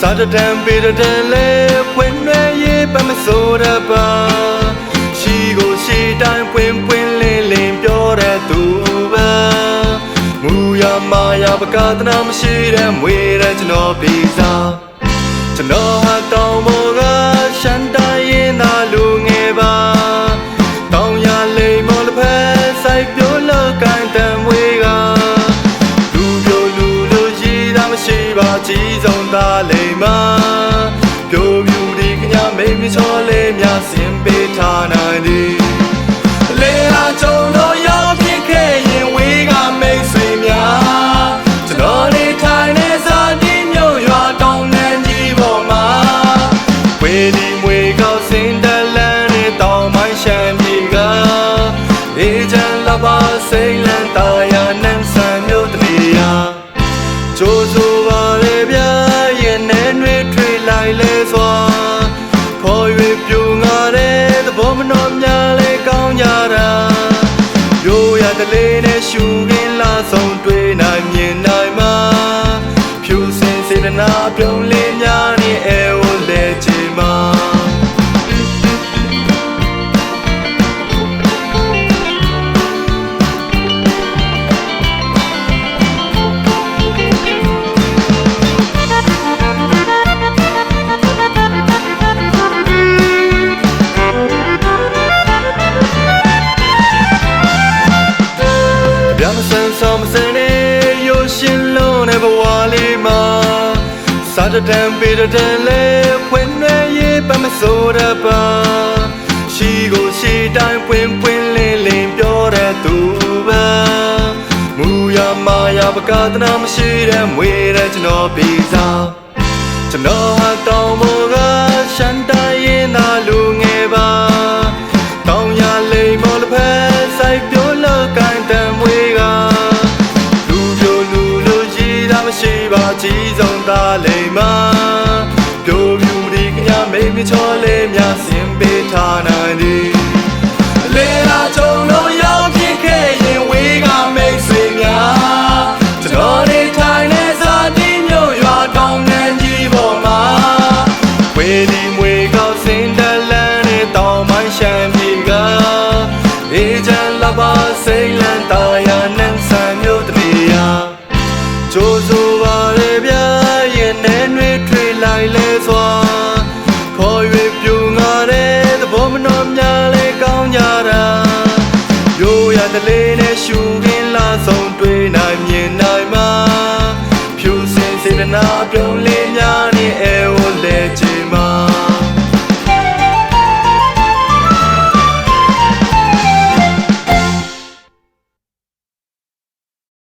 စာတတံပေတတံလဲဖွင့်ရွယ်ရေးပမဆိုးရပါရှိကိုရှိတိုင်းပွင့်ပွင့်လင်းလင်းပြောတဲ့သူပါမူရမာယာပကသနာမရှိတဲ့မွေတဲ့ကျွန်တော်ပြည်စားကျွန်တော်ဟာတောင်းပေါ်ကရှန်တိုင်းရင်သာလူငယ်ပါတောင်းရလိမ်မော်တစ်ဖက်စိုက်ပြိုးလောက်ကန်တံမွေကလူပြိုလူလူရှိတာမရှိပါကြီးဆုံး မိတ်မချောလေးများစင်ပေးထားနိုင်သည်လေလာကြုံတော့ရောက်ဖြစ်ခဲ့ရင်ဝေးကမိတ်ဆွေများကျွန်တော်လေးထိုင်နေစားဒီမြို့ရွာတောင်းနှန်းကြီးပေါ်မှာဝေးဒီမွေကောက်စင်တလန်းနဲ့တောင်းမိုင်းရှမ်းပြည်ကအေးချမ်းလာပါစိတ်လန်းတာယာနန်းဆန်မြို့တနေရာကြိုးစိုးပါလေဗျာ တလေးနဲ့ရှူရင်းလာဆုံးတွေ့နိုင်မြင်နိုင်မှာဖြူစင်စေတနာပြုံး စာတတံပေတတံလဲဖွင့်ရွယ်ရေးပမစိုးရပါရှိကိုရှိတိုင်းပွင့်ပွင့်လင်းလင်းပြောတဲ့သူပါမူရမာယာပကသနာမရှိတဲ့မွေတဲ့ကျွန်တော်ပြည်စားကျွန်တော်ဟာတောင်းပေါ်ကရှန်တိုင်းရင်သာလူငယ်ပါတောင်းရလိမ်မော်တစ်ဖက်စိုက်ပြိုးလောက်ကန်တံမွေးကလူပြိုလူလူရှိတာမရှိပါကြီးဆုံး သားလိမ်မာပြိုပြူဒီကညာမိတ်မချောလေးများစင်ပေးထားနိုင်သည်လေလာကြုံလို့ရောက်ဖြစ်ခဲ့ရင်ဝေးကမိတ်ဆွေများကျွန်တော်နေထိုင်နေစားဒီမြို့ရွာတောင်းနှန်းကြီးပေါ်မှာဝေဒီမွေကောက်စင်တလန်းနဲ့တောင်းမိုင်းရှမ်းပြေကအေဂျန်လာပါစိတ်လန်းတာယာနန်း လေးနဲ့ရှူခင်းလာဆုံးတွေ့နိုင်မြင်နိုင်မှာဖြူစင်စေတနာပြုံးလေးများ